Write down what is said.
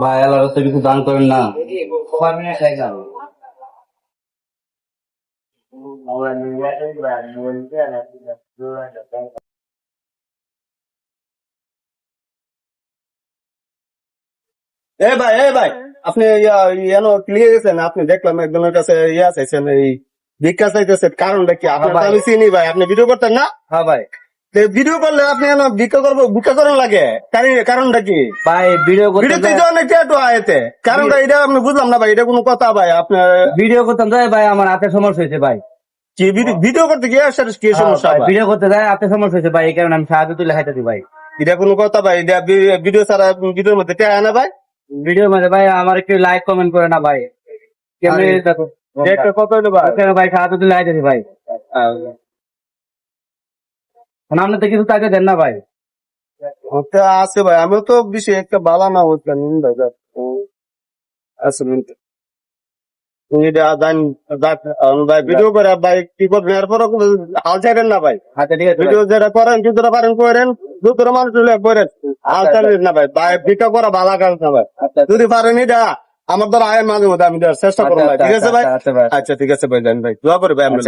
ভাই। আল্লাহ রাস্তায় কিছু দান করেন না। হয়ে এ ভাই এ ভাই আপনি ইয়া ইয়ানো ক্লিয়ার গেছেন? আপনি দেখলাম একজনের কাছে ইয়া চাইছেন এই ভিক্ষা চাইতেছেন। কারণটা কি? আপনার আমি চিনি ভাই আপনি ভিডিও করতেন না? হ্যাঁ ভাই। ভিডিও করলে আপনি ভিক্ষা করব ভিক্ষা করেন লাগে। কারণ- কারণটা কি? ভাই ভিডিও করতে ভিডিওতে যে অনেক ট্যাটু আয়েতে কারণটা এটা আপনি বুঝলাম না ভাই এটা কোনো কথা ভাই আপনার ভিডিও করতাম যাই ভাই আমার হাতে সমস্যা হয়েছে ভাই। কি ভিডিও- ভিডিও করতে গিয়ে আসলে কি সমস্যা ভাই? ভিডিও করতে যাই হাতে সমস্যা হয়েছে ভাই এই কারণে আমি সাহায্য তুলে হাইতেছি ভাই। এটা কোনো কথা ভাই এটা ভিডিও ছাড়া ভিডিওর মধ্যে ট্যাগ না ভাই? ভিডিও মধ্যে ভাই আমার একটু লাইক কমেন্ট করে না ভাই। কেমনি দেখো। কত হলো ভাই? ভাই সাহায্য তুলে হাইতেছি ভাই। আপনি তো কিছু দেন না ভাই। ওটা আছে ভাই আমিও তো বেশি একটা বালা না হচ্ছেন ভাই। আছে এটা ভাই ভিডিও করে ভাই কি করবেন? এরপর হাল ছাড়েন না ভাই। হাতে ঠিক আছে ভিডিও যেটা করেন যতটা পারেন করেন যতটা মানুষ হলে করেন। হাল ছাড়েন না ভাই ভাই ভিডিও করা ভালো কাজ না ভাই। আচ্ছা, যদি পারেন এটা আমার দ্বারা আয় মাঝে মধ্যে আমি চেষ্টা করব আচ্ছা, ঠিক আছে ভাই? আচ্ছা, আচ্ছা ভাই। আচ্ছা ঠিক আছে ভাই জান ভাই। দোয়া করি ভাই আমরা